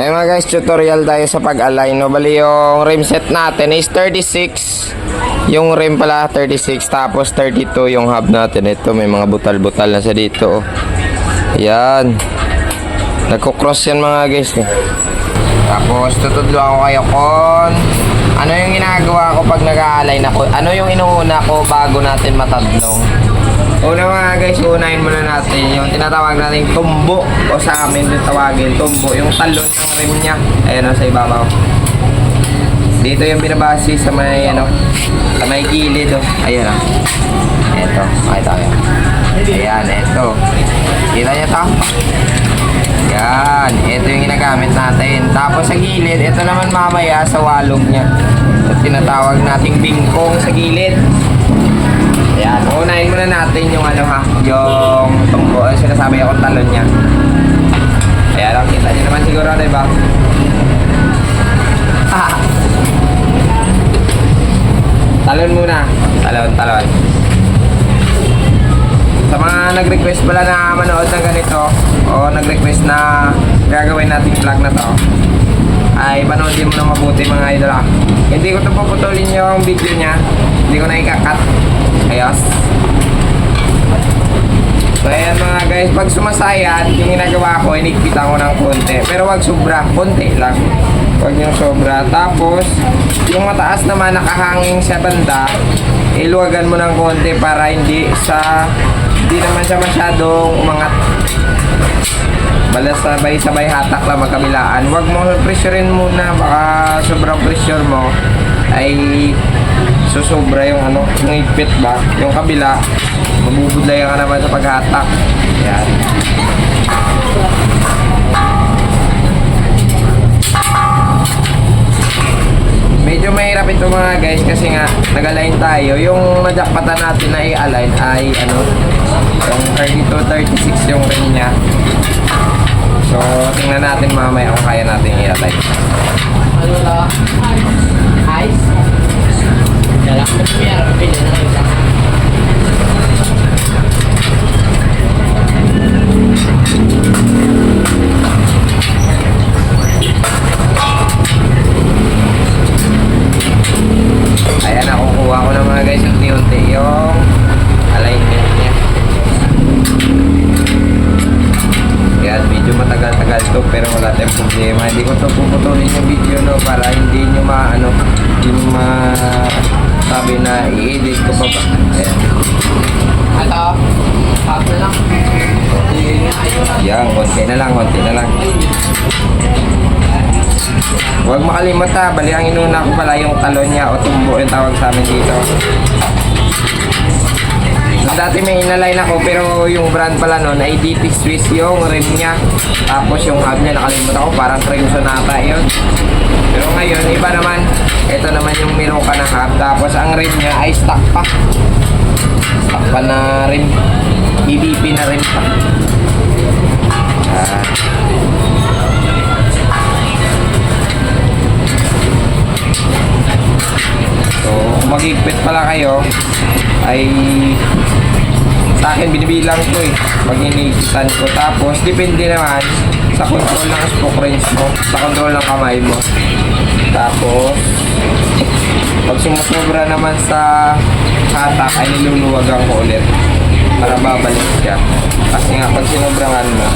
Ayun mga guys, tutorial tayo sa pag-align. No? Bali yung rim set natin is 36. Yung rim pala 36 tapos 32 yung hub natin. Ito may mga butal-butal na sa dito. oh. Yan. Nagko-cross yan mga guys. eh. Tapos tutudloan ko kayo kung ano yung ginagawa ko pag nag-a-align ako. Ano yung inuuna ko bago natin matadlong. Una mga guys, unahin muna natin yung tinatawag nating tumbo o sa amin yung tawagin tumbo, yung talon ng rim niya. Ayan o, sa ibabaw. Dito yung binabase sa may ano, sa may gilid oh. Ayan o. Ito, makita yan. Ayan, ito. Kita niyo to? Yan, ito yung ginagamit natin. Tapos sa gilid, ito naman mamaya sa walog niya. Ito tinatawag nating bingkong sa gilid. Ayan, unahin muna natin yung ano ha, yung tumbo, ang sinasabi akong talon niya. Ayan, ang kita niyo naman siguro, di ba? Talon muna. Talon, talon. Sa mga nag-request pala na manood ng ganito, o nag-request na gagawin nating vlog na to, ay panoodin mo na mabuti mga idol ah. Hindi ko ito puputulin yung video niya. Hindi ko na ikakat. Ayos. So ayan mga guys, pag sumasayat, yung ginagawa ko, inigpitan ko ng konti. Pero wag sobra, konti lang. Wag yung sobra. Tapos, yung mataas naman nakahanging sa banda, iluwagan mo ng konti para hindi sa hindi naman siya masyadong umangat. Bala sabay-sabay hatak lang magkabilaan. Huwag mo pressurein muna, baka sobrang pressure mo ay susobra yung ano, yung ipit ba, yung kabila, mabubudlayan ka naman sa paghatak. Yan. Medyo mahirap ito mga guys kasi nga nag-align tayo. Yung majakpatan natin na i-align ay ano, yung 32-36 yung rim niya. So, tingnan natin mamaya kung kaya natin i-align. Ano na? Ice? Kailangan mo yan. Pili Thank you. Pero wala tayong problema. Hindi ko to puputulin yung video no para hindi nyo maano, hindi nyo ma sabi na i-edit ko pa ba. Ayan. Ito. Na lang. Yan, konti na lang, konti na lang. Huwag makalimot ha, bali ang inuna ko pala yung talon niya o tumbo yung tawag sa amin dito. Dati may inalign ako pero yung brand pala nun ay DP Swiss yung rim niya. Tapos yung hub niya nakalimut ako parang Crimson nata yun. Pero ngayon iba naman. Ito naman yung Miroka na hub. Tapos ang rim niya ay stock pa. Stock pa na rim. BBP na rim pa. Ah. So, magigpit pala kayo, ay sa akin binibilang ko eh. Pag inigitan ko. Tapos, depende naman sa control ng spoke wrench mo, sa control ng kamay mo. Tapos, pag sumusobra naman sa hatak, ay niluluwagan ko ulit para babalik siya. Kasi nga, pag sinobrangan mo,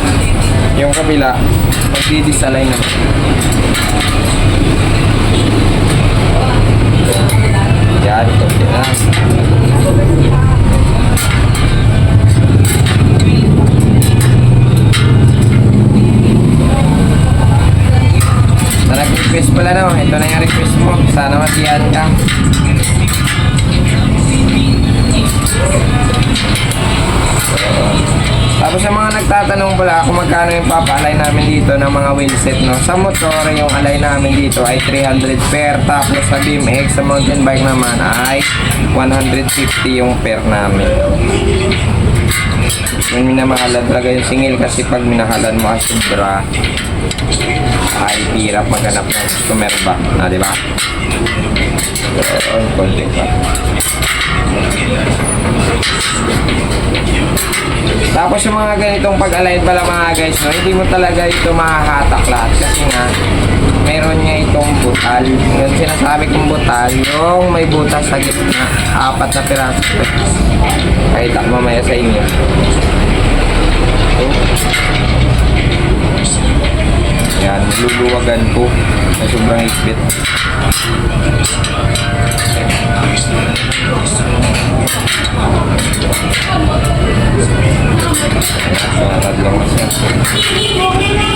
yung kabila, magdidisalign naman. Yan, na. Na nagtatanong pala kung magkano yung papa-align namin dito ng mga wheelset, no? Sa motor, yung align namin dito ay 300 per. Tapos sa BMX, sa mountain bike naman ay 150 yung per namin. Yung minamahalan talaga yung singil kasi pag minahalan mo ang sobra ay hirap maghanap ng customer ba? Na, di ba? Pero, konti pa. Tapos yung mga ganitong pag-align pala mga guys, no, hindi mo talaga ito mahahatak lahat kasi nga butal, yung sinasabi kong butal, yung may butas sa gitna, apat na piraso. Kahit mamaya sa inyo. Yan, luluwagan po sa sobrang higpit. Sarad lang na siya.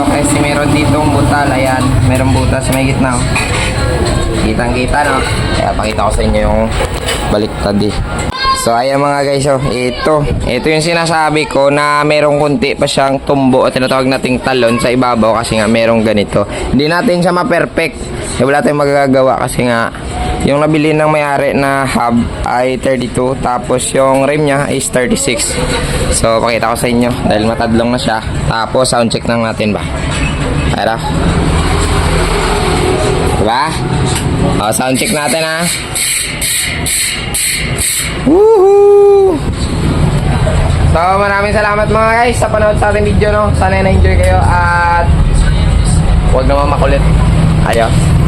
Oh. Kasi meron ditong butal, ayan. Meron butas sa may gitna, oh. Kitang kita, no? Kaya pakita ko sa inyo yung baliktad, eh. So ayan mga guys, oh, ito. Ito yung sinasabi ko na merong kunti pa siyang tumbo at tinatawag nating talon sa ibabaw kasi nga merong ganito. Hindi natin siya ma-perfect. Eh, wala tayong magagawa kasi nga yung nabili ng may-ari na hub ay 32 tapos yung rim niya is 36. So pakita ko sa inyo dahil matadlong na siya. Tapos sound check lang natin ba. Para. Diba? O, sound check natin ha. Woohoo! So, maraming salamat mga guys sa panood sa ating video, no? Sana na-enjoy kayo at huwag naman makulit. Ayos.